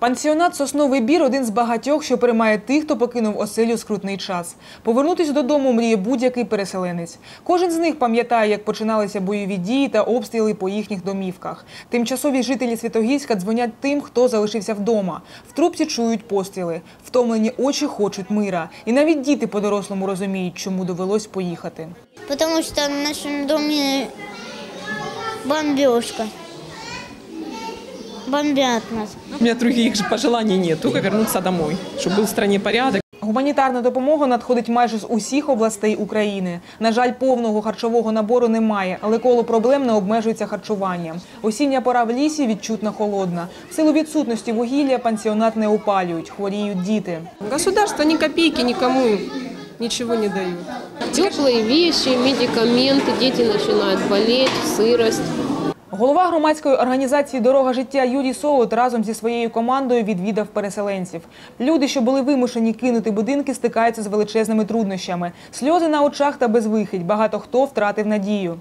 Пансіонат Сосновий бір один з багатьох, що приймає тих, хто покинув оселю скрутний час. Повернутися додому мріє будь-який переселенець. Кожен з них пам'ятає, як починалися бойові дії та обстріли по їхніх домівках. Тимчасові жителі Святогірська дзвонять тим, хто залишився вдома. В трубці чують постріли. Втомлені очі хочуть мира. І навіть діти по-дорослому розуміють, чому довелось поїхати. Потому что в нашем доме бомбежка Бомбят нас. У меня других же пожеланий нет, только вернуться домой, чтобы был в стране порядок. Гуманітарна допомога надходить майже з усіх областей України. На жаль, повного харчового набору немає, але коло проблем не обмежується харчуванням. Осіння пора в лісі відчутно холодна. В силу відсутності вугілля пансіонат не опалюють, хворіють діти. Государство ни копейки никому ничего не дают. Теплые вещи, медикаменты, дети начинают болеть, сырость. Голова громадської організації Дорога життя Юрій Солод разом зі своєю командою відвідав переселенців. Люди, що були вимушені кинути будинки, стикаються з величезними труднощами. Сльози на очах та безвихідь. Багато хто втратив надію.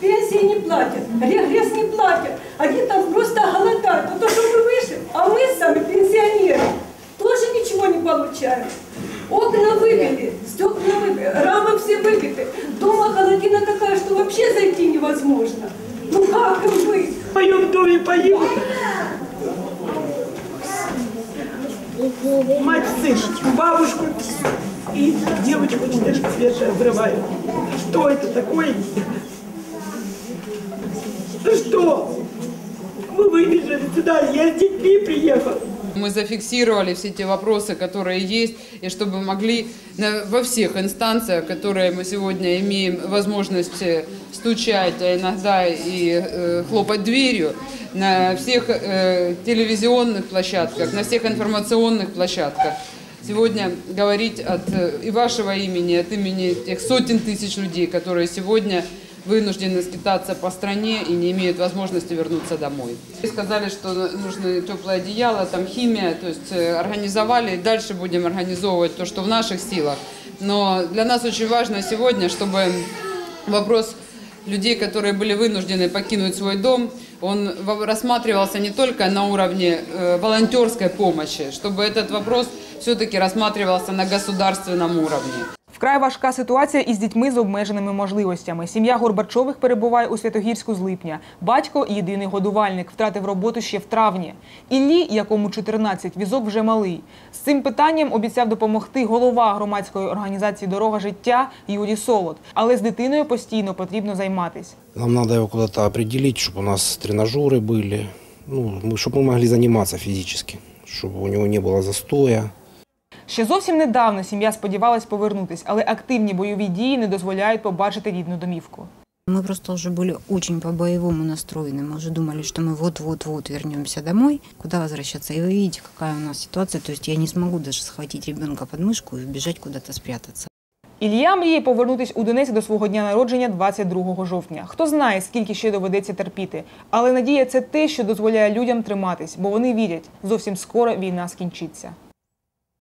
Пенсии не платят, регресс не платят. Они там просто голодают. Вот то, что мы вышли, а мы сами, пенсионеры, тоже ничего не получаем. Окна выбили, стекла выбили, рамы все выбиты. Дома холодина такая, что вообще зайти невозможно. Ну как им быть? В моем доме погибла. Мать сын, бабушку и девочку 14 лет взрывают. Что это такое? Ну что? Мы выбежали сюда, я с детьми приехал. Мы зафиксировали все те вопросы, которые есть, и чтобы могли во всех инстанциях, которые мы сегодня имеем возможность стучать, а иногда и э, хлопать дверью, на всех э, телевизионных площадках, на всех информационных площадках. Сегодня говорить от э, и вашего имени, от имени тех сотен тысяч людей, которые сегодня вынуждены скитаться по стране и не имеют возможности вернуться домой. И Сказали, что нужны теплое одеяло, там химия, то есть э, организовали, и дальше будем организовывать то, что в наших силах. Но для нас очень важно сегодня, чтобы вопрос людей, которые были вынуждены покинуть свой дом, он рассматривался не только на уровне э, волонтерской помощи, чтобы этот вопрос все-таки рассматривался на государственном уровне. Вкрай важка ситуація із дітьми з обмеженими можливостями. Сім'я Горбачових перебуває у Святогірську з липня. Батько єдиний годувальник, втратив роботу ще в травні. Іллі, якому 14, візок вже малий. З цим питанням обіцяв допомогти голова громадської організації Дорога життя Юрій Солод. Але з дитиною постійно потрібно займатися. Нам надо его куда-то определить, чтобы у нас тренажеры были, ну, мы- чтобы мы могли заниматься физически, чтобы у него не было застоя. Ще зовсім недавно сім'я сподівалась повернутись, але активні бойові дії не дозволяють побачити рідну домівку. Мы просто уже были очень по-боевому настроены. Мы уже думали, что мы вот-вот-вот вернемся домой. Куда возвращаться? И вы видите, какая у нас ситуация. То есть я не смогу даже схватить ребенка под мышку и бежать куда-то спрятаться. Ілля мріє повернутись у Донецьк до свого дня народження 22 жовтня. Хто знає, скільки ще доведеться терпіти. Але надія це те, що дозволяє людям триматись, бо вони вірять, зовсім скоро війна скінчиться.